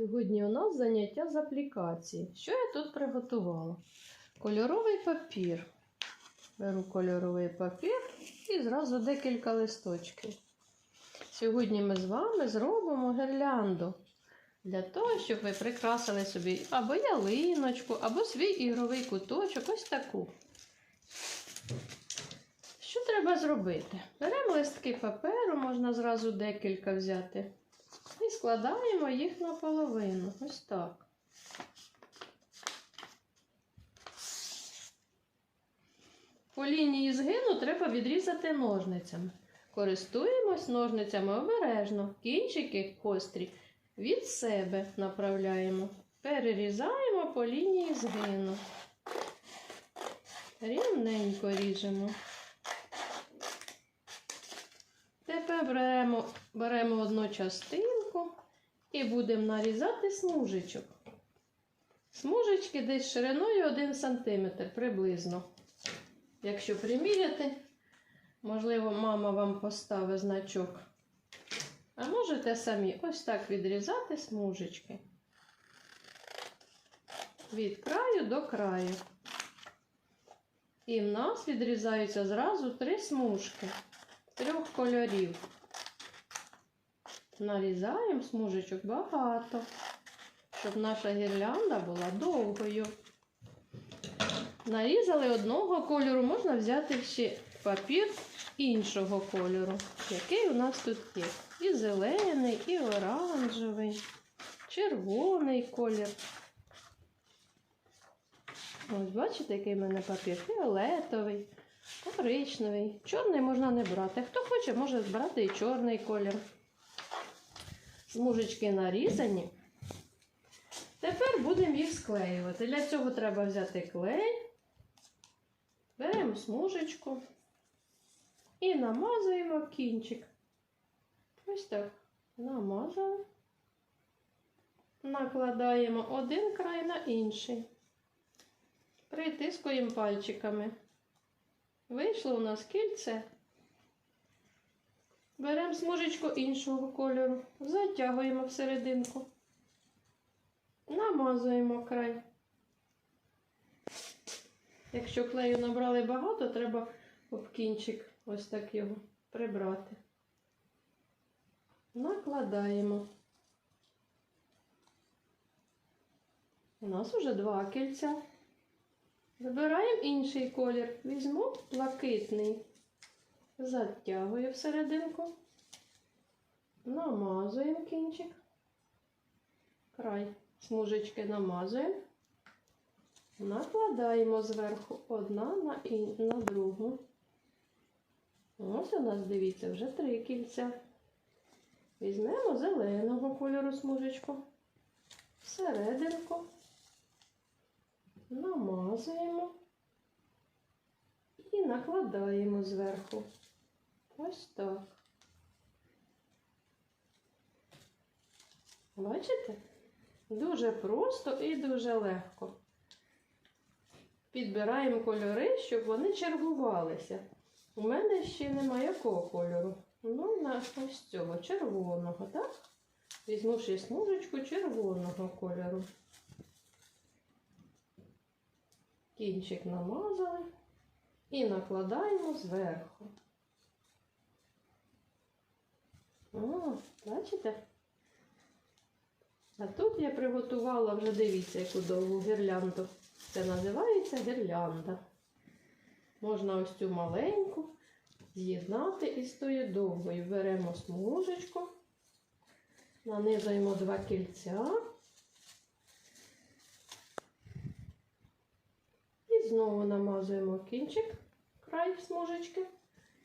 Сьогодні у нас заняття з аплікації. Що я тут приготувала? Кольоровий папір. Беру кольоровий папір і зразу декілька листочків. Сьогодні ми з вами зробимо гірлянду для того, щоб ви прикрасили собі або ялиночку, або свій ігровий куточок, ось таку. Що треба зробити? Беремо листки паперу, можна зразу декілька взяти. І складаємо їх наполовину. Ось так. По лінії згину треба відрізати ножницями. Користуємось ножницями обережно. Кінчики гострі від себе направляємо. Перерізаємо по лінії згину. Рівненько ріжемо. Тепер беремо, одну частинку і будемо нарізати смужечок. Смужечки десь шириною 1 см приблизно. Якщо приміряти, можливо, мама вам поставить значок. А можете самі ось так відрізати смужечки. Від краю до краю. І в нас відрізаються зразу три смужки трьох кольорів. Нарізаємо смужечок багато, щоб наша гірлянда була довгою. Нарізали одного кольору, можна взяти ще папір іншого кольору, який у нас тут є. І зелений, і оранжевий, червоний колір. Ось, бачите, який в мене папір? Фіолетовий, коричневий. Чорний можна не брати. Хто хоче, може збирати і чорний колір. Смужечки нарізані. Тепер будемо їх склеювати. Для цього треба взяти клей. Беремо смужечку і намазуємо кінчик. Ось так. Намазали. Накладаємо один край на інший. Притискуємо пальчиками. Вийшло у нас кільце. Беремо смужечку іншого кольору, затягуємо всерединку, намазуємо край. Якщо клею набрали багато, треба об кінчик ось так його прибрати. Накладаємо. У нас вже два кільця. Вибираємо інший колір. Візьму блакитний. Затягую всерединку. Намазуємо кінчик. Край смужечки намазуємо. Накладаємо зверху одна на, ін... на другу. Ось у нас, дивіться, вже три кільця. Візьмемо зеленого кольору смужечку. Всерединку намазуємо і накладаємо зверху. Ось так. Бачите? Дуже просто і дуже легко. Підбираємо кольори, щоб вони чергувалися. У мене ще немає якого кольору. Ну, на ось цього червоного, так? Візьму ще смужечку червоного кольору. Кінчик намазали і накладаємо зверху. Бачите? А тут я приготувала вже дивіться, яку довгу гірлянду. Це називається гірлянда. Можна ось цю маленьку з'єднати із тою довгою. Беремо смужечку, нанизуємо два кільця. І знову намазуємо кінчик, край смужечки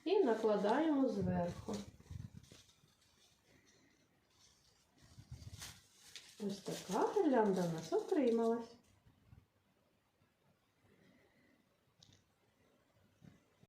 і накладаємо зверху. Ось така гірлянда у нас отрималась.